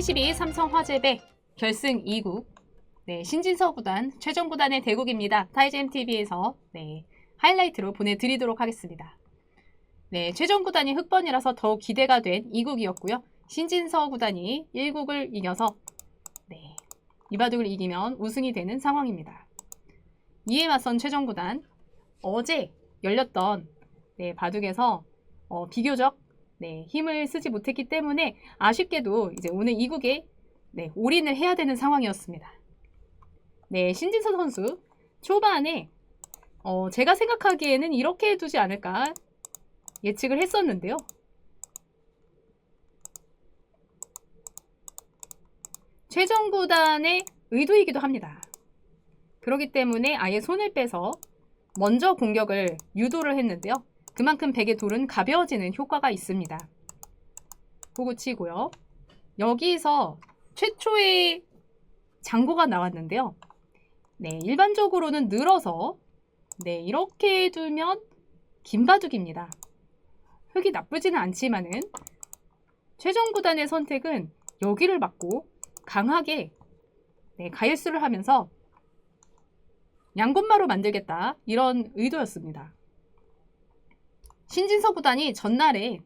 2022 삼성 화재배 결승 2국 네, 신진서 구단, 최종 구단의 대국입니다. 타이젠 TV에서 네, 하이라이트로 보내드리도록 하겠습니다. 네, 최종 구단이 흑번이라서 더욱 기대가 된 2국이었고요. 신진서 구단이 1국을 이겨서 네, 이바둑을 이기면 우승이 되는 상황입니다. 이에 맞선 최종 구단 어제 열렸던 네, 바둑에서 어, 비교적 네, 힘을 쓰지 못했기 때문에 아쉽게도 이제 오늘 2국에 네, 올인을 해야 되는 상황이었습니다. 네, 신진서 선수 초반에 어, 제가 생각하기에는 이렇게 두지 않을까 예측을 했었는데요. 최종 구단의 의도이기도 합니다. 그렇기 때문에 아예 손을 빼서 먼저 공격을 유도를 했는데요. 그만큼 베개 돌은 가벼워지는 효과가 있습니다. 보고 치고요. 여기서 최초의 장고가 나왔는데요. 네, 일반적으로는 늘어서 네, 이렇게 두면 긴 바둑입니다. 흙이 나쁘지는 않지만은 최종 구단의 선택은 여기를 막고 강하게 네, 가일수를 하면서 양곤마로 만들겠다 이런 의도였습니다. 신진서 구단이 전날에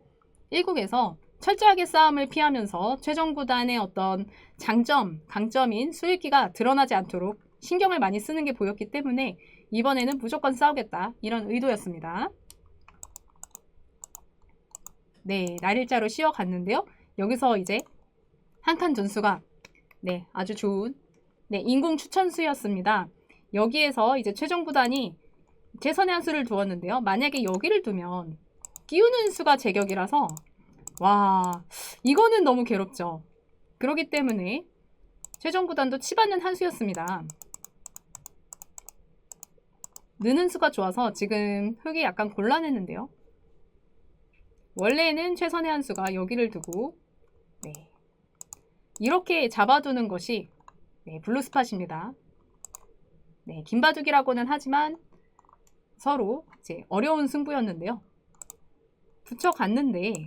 1국에서 철저하게 싸움을 피하면서 최종 구단의 어떤 장점, 강점인 수익기가 드러나지 않도록 신경을 많이 쓰는 게 보였기 때문에 이번에는 무조건 싸우겠다 이런 의도였습니다. 네, 날일자로 씌워갔는데요. 여기서 이제 한칸 전수가 네, 아주 좋은 네, 인공 추천수였습니다. 여기에서 이제 최종 구단이 최선의 한 수를 두었는데요. 만약에 여기를 두면 끼우는 수가 제격이라서 와 이거는 너무 괴롭죠. 그렇기 때문에 최종 구단도 치받는 한 수였습니다. 느는 수가 좋아서 지금 흙이 약간 곤란했는데요. 원래는 최선의 한 수가 여기를 두고 네. 이렇게 잡아두는 것이 네, 블루스팟입니다. 네, 긴바둑이라고는 하지만 서로 이제 어려운 승부였는데요. 붙여갔는데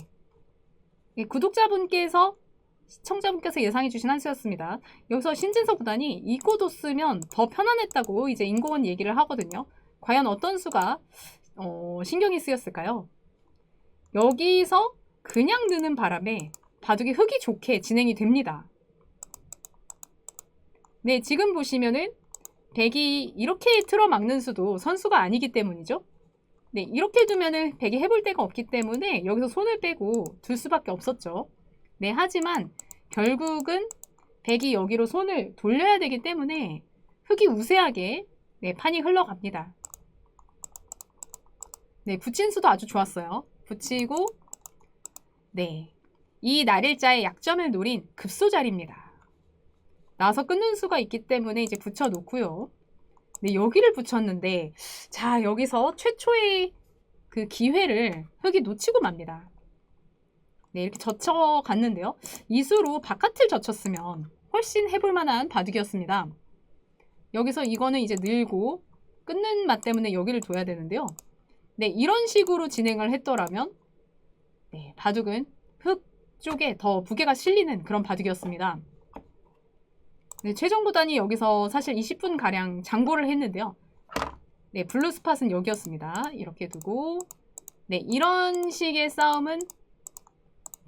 예, 구독자분께서 시청자분께서 예상해주신 한 수였습니다. 여기서 신진서 구단이 이코도 쓰면 더 편안했다고 이제 인공은 얘기를 하거든요. 과연 어떤 수가 어, 신경이 쓰였을까요? 여기서 그냥 드는 바람에 바둑이 흙이 좋게 진행이 됩니다. 네, 지금 보시면은 백이 이렇게 틀어막는 수도 선수가 아니기 때문이죠. 네, 이렇게 두면은 백이 해볼 데가 없기 때문에 여기서 손을 빼고 둘 수밖에 없었죠. 네, 하지만 결국은 백이 여기로 손을 돌려야 되기 때문에 흙이 우세하게 네, 판이 흘러갑니다. 네, 붙인 수도 아주 좋았어요. 붙이고 네, 이 날일자의 약점을 노린 급소자리입니다. 나와서 끊는 수가 있기 때문에 이제 붙여놓고요. 네, 여기를 붙였는데 자 여기서 최초의 그 기회를 흙이 놓치고 맙니다. 네, 이렇게 젖혀 갔는데요. 이수로 바깥을 젖혔으면 훨씬 해볼 만한 바둑이었습니다. 여기서 이거는 이제 늘고 끊는 맛 때문에 여기를 둬야 되는데요. 네, 이런 식으로 진행을 했더라면 네, 바둑은 흙 쪽에 더 무게가 실리는 그런 바둑이었습니다. 네, 최종 보단이 여기서 사실 20분 가량 장보를 했는데요. 네, 블루 스팟은 여기였습니다. 이렇게 두고 네, 이런 식의 싸움은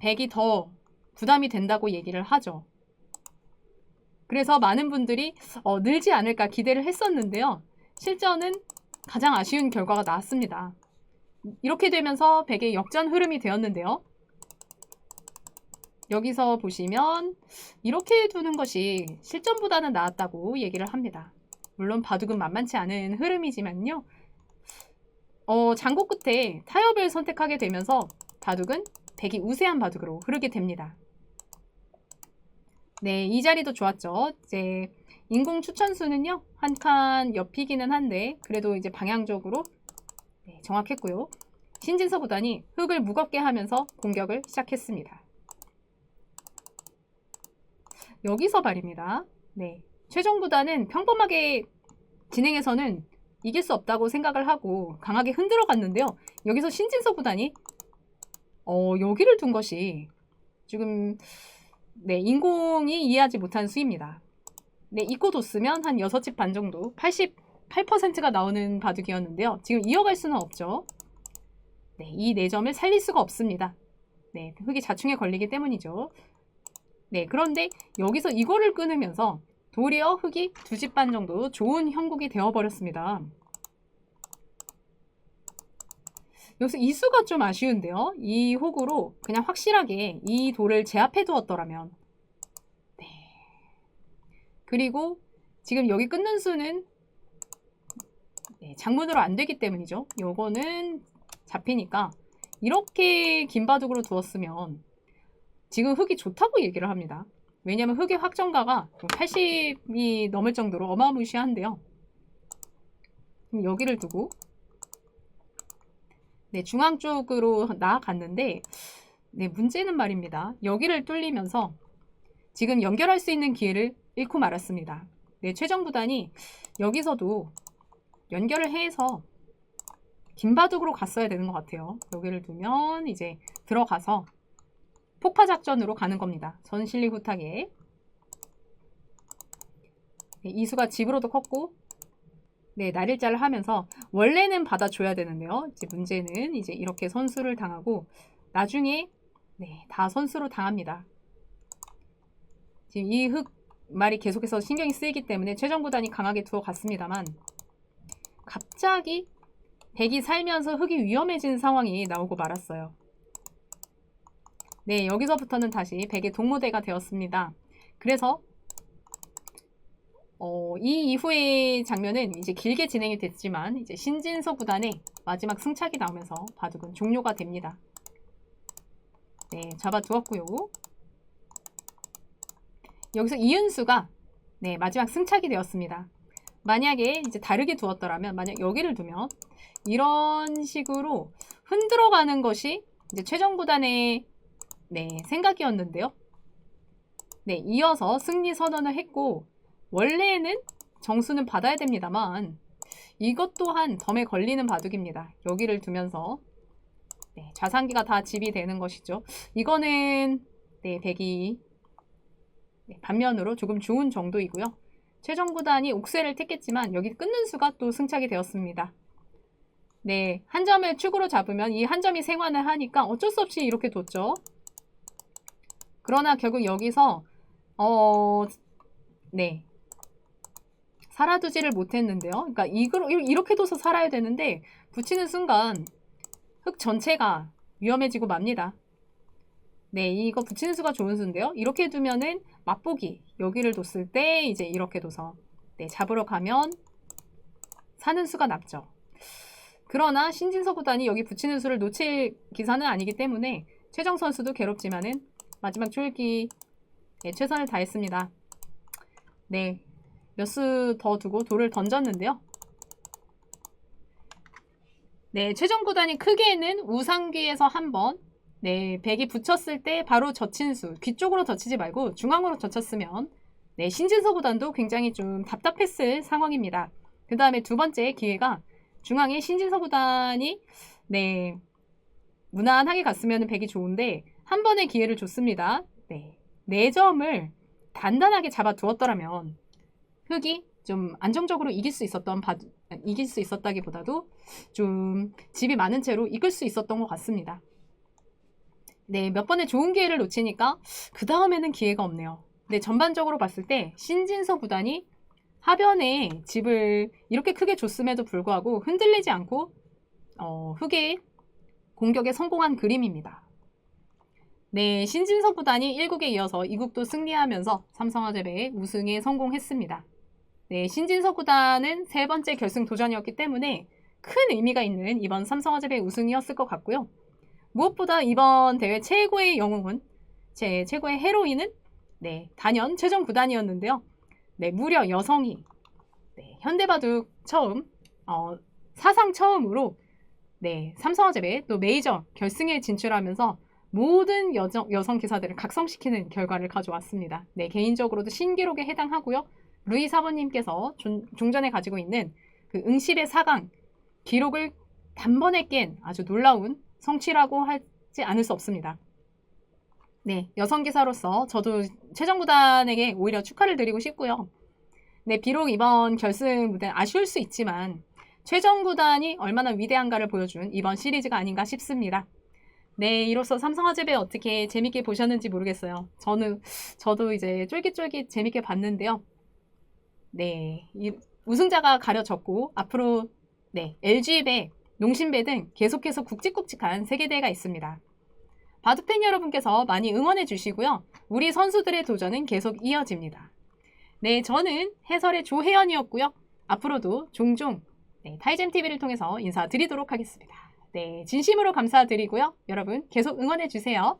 100이 더 부담이 된다고 얘기를 하죠. 그래서 많은 분들이 어, 늘지 않을까 기대를 했었는데요. 실전은 가장 아쉬운 결과가 나왔습니다. 이렇게 되면서 100의 역전 흐름이 되었는데요. 여기서 보시면 이렇게 두는 것이 실전보다는 나았다고 얘기를 합니다. 물론 바둑은 만만치 않은 흐름이지만요. 어, 장고 끝에 타협을 선택하게 되면서 바둑은 백이 우세한 바둑으로 흐르게 됩니다. 네, 이 자리도 좋았죠. 이제 인공 추천수는요, 한 칸 옆이기는 한데, 그래도 이제 방향적으로 네, 정확했고요. 신진서 구단이 흙을 무겁게 하면서 공격을 시작했습니다. 여기서 말입니다. 네. 최종 구단은 평범하게 진행해서는 이길 수 없다고 생각을 하고 강하게 흔들어 갔는데요. 여기서 신진서 구단이 어, 여기를 둔 것이 지금 네, 인공이 이해하지 못한 수입니다. 네, 이코 뒀으면 한 6집 반 정도, 88%가 나오는 바둑이었는데요. 지금 이어갈 수는 없죠. 네, 이 4점을 살릴 수가 없습니다. 네, 흙이 자충에 걸리기 때문이죠. 네, 그런데 여기서 이거를 끊으면서 도리어 흙이 두 집 반 정도 좋은 형국이 되어버렸습니다. 여기서 이 수가 좀 아쉬운데요. 이 혹으로 그냥 확실하게 이 돌을 제압해 두었더라면. 네. 그리고 지금 여기 끊는 수는 네, 장문으로 안 되기 때문이죠. 요거는 잡히니까 이렇게 긴 바둑으로 두었으면 지금 흙이 좋다고 얘기를 합니다. 왜냐하면 흙의 확정가가 80이 넘을 정도로 어마무시한데요. 여기를 두고 네, 중앙 쪽으로 나아갔는데 네, 문제는 말입니다. 여기를 뚫리면서 지금 연결할 수 있는 기회를 잃고 말았습니다. 네, 최정 구단이 여기서도 연결을 해서 긴바둑으로 갔어야 되는 것 같아요. 여기를 두면 이제 들어가서 폭파 작전으로 가는 겁니다. 전실리 후타게. 네, 이수가 집으로도 컸고 네, 날일자를 하면서 원래는 받아줘야 되는데요. 이제 문제는 이제 이렇게 선수를 당하고 나중에 네, 다 선수로 당합니다. 지금 이 흑 말이 계속해서 신경이 쓰이기 때문에 최정 구단이 강하게 두어 갔습니다만 갑자기 백이 살면서 흑이 위험해진 상황이 나오고 말았어요. 네, 여기서부터는 다시 백의 동무대가 되었습니다. 그래서 어, 이 이후의 장면은 이제 길게 진행이 됐지만 이제 신진서 구단의 마지막 승착이 나오면서 바둑은 종료가 됩니다. 네, 잡아두었고요. 여기서 이은수가 네, 마지막 승착이 되었습니다. 만약에 이제 다르게 두었더라면 만약 여기를 두면 이런 식으로 흔들어 가는 것이 이제 최종 구단의 네, 생각이었는데요. 네, 이어서 승리 선언을 했고 원래는 정수는 받아야 됩니다만 이것 또한 덤에 걸리는 바둑입니다. 여기를 두면서 네, 자산기가 다 집이 되는 것이죠. 이거는 네, 백이 네, 반면으로 조금 좋은 정도이고요. 최종 구단이 옥세를 택했지만 여기 끊는 수가 또 승착이 되었습니다. 네, 한 점을 축으로 잡으면 이 한 점이 생환을 하니까 어쩔 수 없이 이렇게 뒀죠. 그러나 결국 여기서 어, 네, 살아두지를 못했는데요. 그러니까 이걸 이렇게 둬서 살아야 되는데 붙이는 순간 흙 전체가 위험해지고 맙니다. 네, 이거 붙이는 수가 좋은 수인데요. 이렇게 두면은 맛보기 여기를 뒀을 때 이제 이렇게 둬서 네, 잡으러 가면 사는 수가 납죠. 그러나 신진서 구단이 여기 붙이는 수를 놓칠 기사는 아니기 때문에 최정 선수도 괴롭지만은 마지막 줄기 네, 최선을 다했습니다. 네, 몇 수 더 두고 돌을 던졌는데요. 네, 최종 구단이 크게는 우상귀에서 한 번, 네, 백이 붙였을 때 바로 젖힌 수, 귀 쪽으로 젖히지 말고 중앙으로 젖혔으면, 네, 신진서 구단도 굉장히 좀 답답했을 상황입니다. 그 다음에 두 번째 기회가 중앙에 신진서 구단이, 네, 무난하게 갔으면 백이 좋은데, 한 번의 기회를 줬습니다. 네, 네 점을 단단하게 잡아두었더라면, 흑이 좀 안정적으로 이길 수 있었던 바, 이길 수 있었다기보다도 좀 집이 많은 채로 이끌 수 있었던 것 같습니다. 네, 몇 번의 좋은 기회를 놓치니까 그 다음에는 기회가 없네요. 네, 전반적으로 봤을 때 신진서 구단이 하변에 집을 이렇게 크게 줬음에도 불구하고 흔들리지 않고 어, 흑의 공격에 성공한 그림입니다. 네, 신진서 구단이 1국에 이어서 2국도 승리하면서 삼성화재배의 우승에 성공했습니다. 네, 신진석 구단은 세 번째 결승 도전이었기 때문에 큰 의미가 있는 이번 삼성화재배 우승이었을 것 같고요. 무엇보다 이번 대회 최고의 영웅은 제 최고의 헤로인은 네, 단연 최종 구단이었는데요. 네, 무려 여성이 네, 현대바둑 처음 어, 사상 처음으로 네, 삼성화재배 또 메이저 결승에 진출하면서 모든 여정, 여성 기사들을 각성시키는 결과를 가져왔습니다. 네, 개인적으로도 신기록에 해당하고요. 루이 사모님께서 종전에 가지고 있는 그 응실의 사강 기록을 단번에 깬 아주 놀라운 성취라고 하지 않을 수 없습니다. 네, 여성 기사로서 저도 최정 구단에게 오히려 축하를 드리고 싶고요. 네, 비록 이번 결승 무대 아쉬울 수 있지만 최정 구단이 얼마나 위대한가를 보여준 이번 시리즈가 아닌가 싶습니다. 네, 이로써 삼성화재배 어떻게 재밌게 보셨는지 모르겠어요. 저는 저도 이제 쫄깃쫄깃 재밌게 봤는데요. 네, 이 우승자가 가려졌고 앞으로 네, LG배, 농심배 등 계속해서 굵직굵직한 세계대회가 있습니다. 바둑팬 여러분께서 많이 응원해 주시고요. 우리 선수들의 도전은 계속 이어집니다. 네, 저는 해설의 조혜연이었고요. 앞으로도 종종 네, 타이젠 TV를 통해서 인사드리도록 하겠습니다. 네, 진심으로 감사드리고요. 여러분 계속 응원해 주세요.